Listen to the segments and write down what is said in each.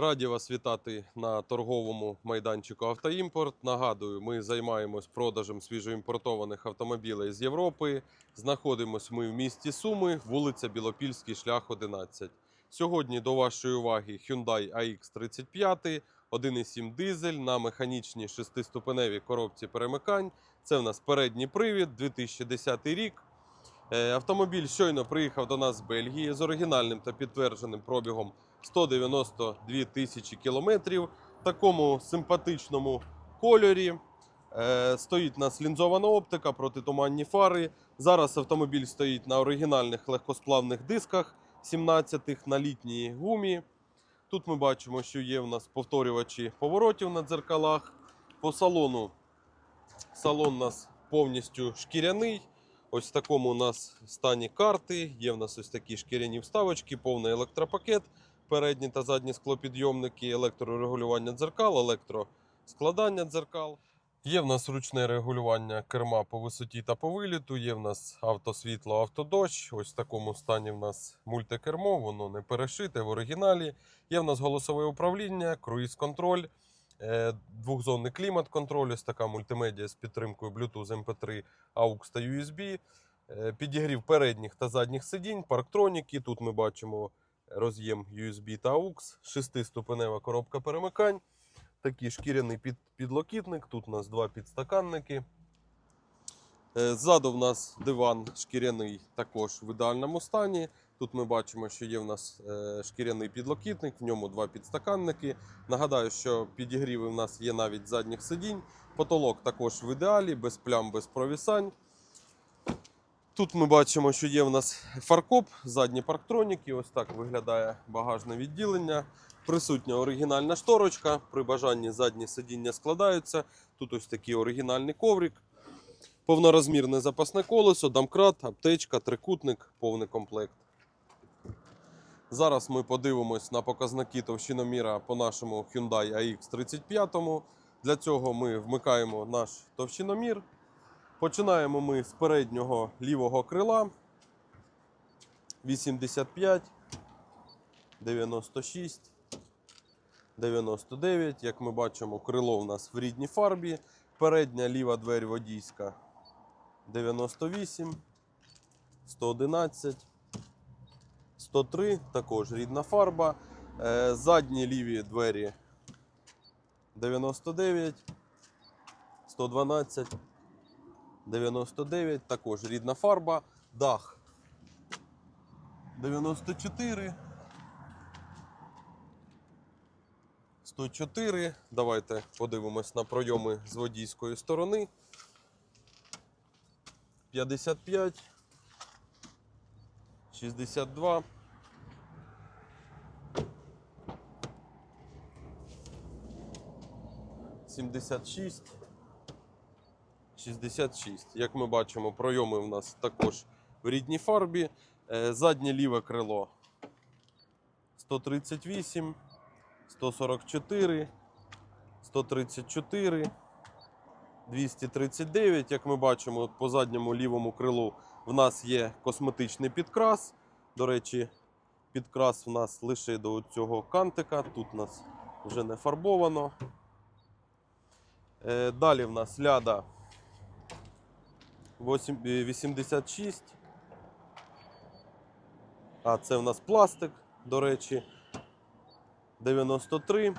Раді вас вітати на торговому майданчику Автоімпорт. Нагадую, ми займаємось продажем свіжоімпортованих автомобілей з Європи. Знаходимось ми в місті Суми, вулиця Білопільський, шлях 11. Сьогодні до вашої уваги Hyundai AX35, 1,7 дизель на механічній шестиступеневій коробці перемикань. Це в нас передній привід, 2010 рік. Е, Автомобіль щойно приїхав до нас з Бельгії з оригінальним та підтвердженим пробігом 192 тисячі кілометрів в такому симпатичному кольорі. Е, Стоїть у нас лінзована оптика, протитуманні фари. Зараз автомобіль стоїть на оригінальних легкосплавних дисках 17-х на літній гумі. Тут ми бачимо, що є в нас повторювачі поворотів на дзеркалах. По салону салон у нас повністю шкіряний. Ось в такому у нас стані карти. Є в нас ось такі шкіряні вставочки, повний електропакет, передні та задні склопідйомники, електрорегулювання дзеркал, електроскладання дзеркал. Є в нас ручне регулювання керма по висоті та по виліту. Є в нас автосвітло, автодощ. Ось в такому стані в нас мультикермо, воно не перешите в оригіналі. Є в нас голосове управління, круїз-контроль. Е, Двохзонний клімат-контроль, ось така мультимедіа з підтримкою Bluetooth, MP3, AUX та USB. Е, Підігрів передніх та задніх сидінь, парктроніки. Тут ми бачимо роз'єм USB та AUX, шестиступенева коробка перемикань. Такий шкіряний під, підлокітник. Тут у нас два підстаканники. Е, Ззаду в нас диван шкіряний також в ідеальному стані. Тут ми бачимо, що є в нас е, шкіряний підлокітник, в ньому два підстаканники. Нагадаю, що підігріви в нас є навіть задніх сидінь. Потолок також в ідеалі, без плям, без провісань. Тут ми бачимо, що є в нас фаркоп, задні парктроніки. Ось так виглядає багажне відділення. Присутня оригінальна шторочка. При бажанні задні сидіння складаються. Тут ось такий оригінальний коврик. Повнорозмірне запасне колесо, домкрат, аптечка, трикутник, повний комплект. Зараз ми подивимось на показники товщиноміра по нашому Hyundai AX35. Для цього ми вмикаємо наш товщиномір. Починаємо ми з переднього лівого крила. 85, 96, 99. Як ми бачимо, крило в нас в рідній фарбі. Передня ліва двері водійська 98, 111, 103, також рідна фарба. Е, Задні ліві двері 99, 112, 99, також рідна фарба. Дах 94. 104. Давайте подивимось на пройоми з водійської сторони. 55. 62. 76. 66. Як ми бачимо, пройоми в нас також в рідній фарбі. Е, Заднє ліве крило 138, 144, 134, 239. Як ми бачимо, по задньому лівому крилу в нас є косметичний підкрас. До речі, підкрас в нас лише до цього кантика. Тут у нас вже не фарбовано. Е, Далі в нас ляда 8 86. А це в нас пластик, до речі. 93.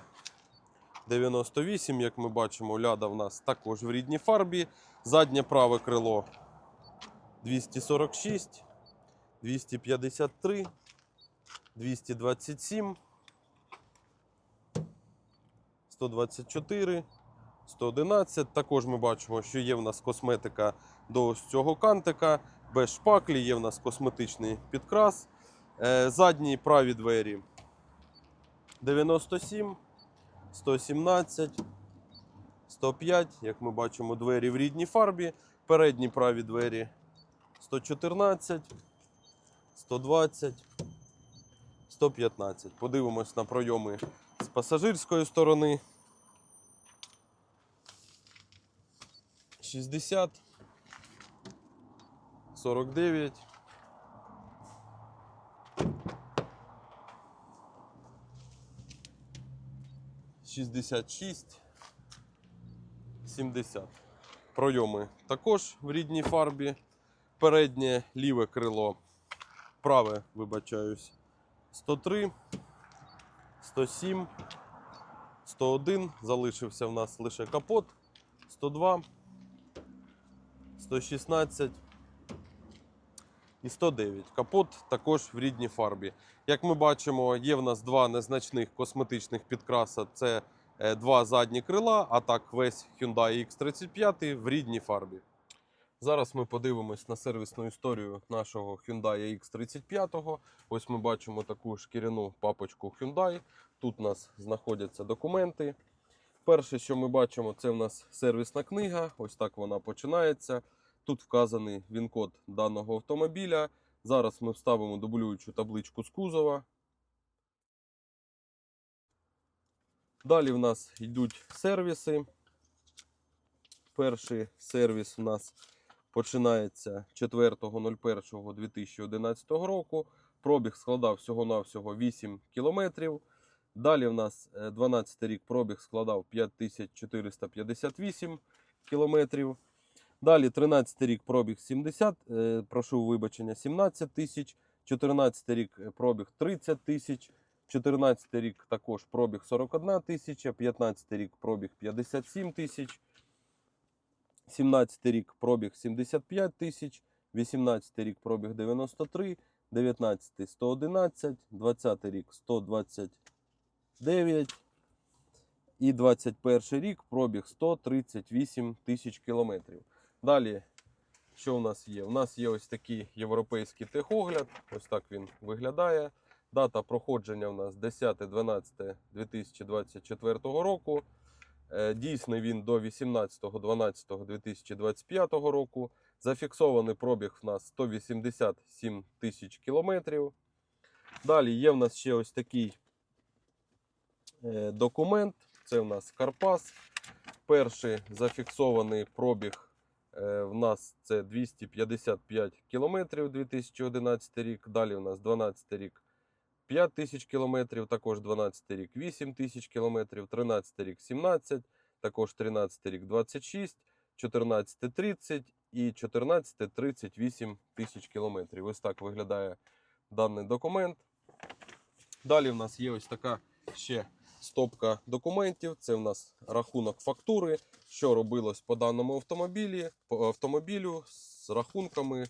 98, як ми бачимо, ляда в нас також в рідній фарбі. Заднє праве крило 246, 253, 227, 124, 111. Також ми бачимо, що є в нас косметика до ось цього кантика. Без шпаклі є в нас косметичний підкрас. Е, Задні праві двері 97, 117, 105. Як ми бачимо, двері в рідній фарбі. Передні праві двері 114, 120, 115. Подивимось на пройоми з пасажирської сторони. 60, 49. 66 70. Пройоми також в рідній фарбі. Переднє ліве крило, праве, вибачаюсь, 103, 107, 101. Залишився в нас лише капот, 102, 116 і 109. Капот також в рідній фарбі. Як ми бачимо, є в нас два незначних косметичних підкраса. Це е, два задні крила, а так весь Hyundai X35 в рідній фарбі. Зараз ми подивимось на сервісну історію нашого Hyundai X35. Ось ми бачимо таку шкіряну папочку Hyundai. Тут у нас знаходяться документи. Перше, що ми бачимо, це в нас сервісна книга. Ось так вона починається. Тут вказаний він-код даного автомобіля. Зараз ми вставимо дублюючу табличку з кузова. Далі в нас йдуть сервіси. Перший сервіс у нас починається 4.01.2011 року. Пробіг складав всього-навсього 8 кілометрів. Далі в нас е, 12 рік пробіг складав 5458 кілометрів. Далі 13 рік пробіг 70, е, прошу вибачення, 17 тисяч. 14 рік е, пробіг 30 тисяч. 14 рік також пробіг 41 тисяча, 15 рік пробіг 57 тисяч. 17 рік пробіг 75 тисяч, 18 рік пробіг 93, 19 111, 20 рік 129 і 21 рік пробіг 138 тисяч кілометрів. Далі, що у нас є? У нас є ось такий європейський техогляд. Ось так він виглядає. Дата проходження у нас 10.12.2024 року. Е, Дійсний він до 18.12.2025 року. Зафіксований пробіг в нас 187 тисяч кілометрів. Далі є в нас ще ось такий е, документ. Це в нас Карпас. Перший зафіксований пробіг в нас це 255 кілометрів 2011 рік. Далі у нас 12 рік 5 тисяч кілометрів, також 12 рік 8 тисяч кілометрів, 13 рік 17, також 13 рік 26, 14 30 і 14 38 тисяч кілометрів. Ось так виглядає даний документ. Далі в нас є ось така ще стопка документів. Це в нас рахунок фактури, що робилось по даному автомобілі, по автомобілю з рахунками.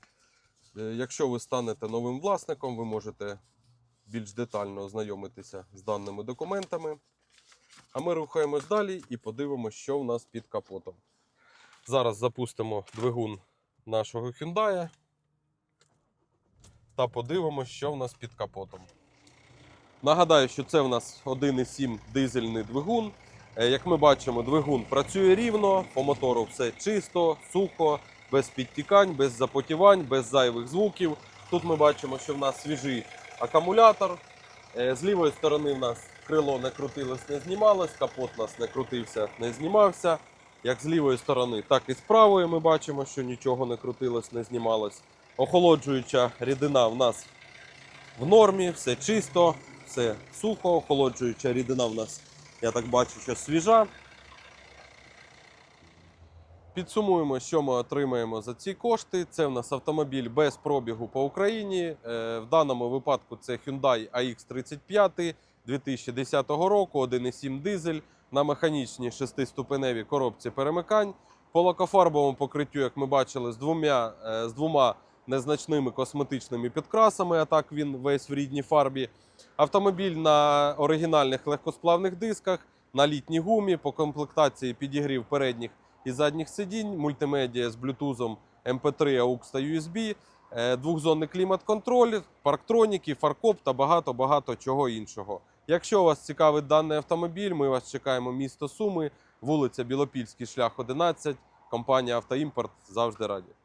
Е, Якщо ви станете новим власником, ви можете більш детально ознайомитися з даними документами. А ми рухаємось далі і подивимося, що в нас під капотом. Зараз запустимо двигун нашого Hyundai та подивимося, що в нас під капотом. Нагадаю, що це в нас 1,7 дизельний двигун. Е, Як ми бачимо, двигун працює рівно, по мотору все чисто, сухо, без підтікань, без запотівань, без зайвих звуків. Тут ми бачимо, що в нас свіжий акумулятор. Е, З лівої сторони в нас крило не крутилось, не знімалось, капот у нас не крутився, не знімався. Як з лівої сторони, так і з правої ми бачимо, що нічого не крутилось, не знімалось. Охолоджуюча рідина в нас в нормі, все чисто, все сухо. Охолоджуюча рідина в нас, я так бачу, що свіжа. Підсумуємо, що ми отримаємо за ці кошти. Це в нас автомобіль без пробігу по Україні. Е, В даному випадку це Hyundai AX35 2010 року, 1,7 дизель на механічній шестиступеневій коробці перемикань. По лакофарбовому покриттю, як ми бачили, з двома, е, з двома незначними косметичними підкрасами, а так він весь в рідній фарбі. Автомобіль на оригінальних легкосплавних дисках, на літній гумі, по комплектації підігрів передніх і задніх сидінь, мультимедіа з блютузом MP3, AUX та USB, е, двохзонний клімат-контроль, парктроніки, фаркоп та багато-багато чого іншого. Якщо вас цікавить даний автомобіль, ми вас чекаємо місто Суми, вулиця Білопільський, шлях 11, компанія Автоімпорт завжди раді.